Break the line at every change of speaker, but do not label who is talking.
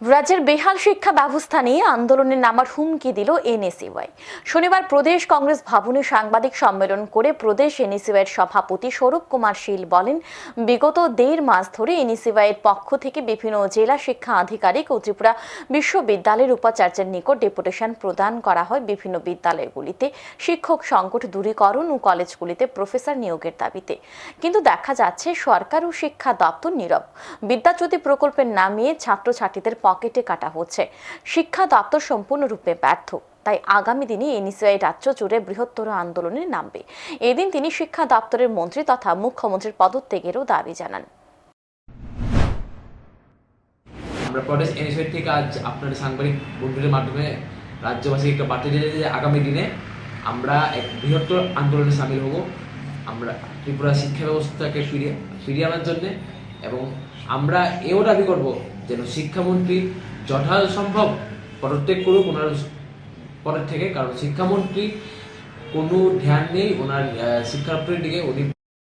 রাজ্যের বেহাল শিক্ষা ব্যবস্থা নিয়ে আন্দোলনে নামার হুমকি দিল এনএসইউআই। শনিবার প্রদেশ কংগ্রেস ভবনে সাংবাদিক সম্মেলন করে প্রদেশ এনএসইউআইয়ের সভাপতি স্বরূপ কুমার শীল বলেন, বিগত দেড় মাস ধরে এনএসইউআইয়ের পক্ষ থেকে বিভিন্ন জেলা শিক্ষা আধিকারিক ও ত্রিপুরা বিশ্ববিদ্যালয়ের উপাচার্যের নিকট ডেপুটেশন প্রদান করা হয় বিভিন্ন বিদ্যালয়গুলিতে শিক্ষক সংকট দূরীকরণ ও কলেজগুলিতে প্রফেসর নিয়োগের দাবিতে। কিন্তু দেখা যাচ্ছে সরকার ও শিক্ষা দপ্তর নীরব। বিদ্যাজ্যোতি প্রকল্পের নামিয়ে ছাত্রছাত্রীদের পকেটে কাটা হচ্ছে। শিক্ষা দপ্তর সম্পূর্ণরূপে ব্যর্থ। তাই আগামী দিনে এনএসিআই রাজ্য জুড়ে বৃহত্তর আন্দোলনে নামবে। এদিন তিনি শিক্ষা দপ্তরের মন্ত্রী তথা মুখ্যমন্ত্রীর পদত্যাগেরও দাবি জানান।
আমরা প্রদেশ এনএসএর থেকে আজ আপনাদের সাংবাদিক বন্ধুদের মাধ্যমে রাজ্যবাসীকে একটা বার্তা দিতে যে আগামী দিনে আমরা এক বৃহত্তর আন্দোলনে সামিল হব। আমরা ত্রিপুরা শিক্ষা ব্যবস্থাকে ফিরিয়ে ফিরিয়ে আনার জন্য এবং আমরা এও দাবি করব যেন শিক্ষামন্ত্রী যথাসম্ভব পদত্যাগ করুক ওনার পদের থেকে, কারণ শিক্ষামন্ত্রী কোনো ধ্যান নেই, ওনার শিক্ষার্থীর দিকে উনি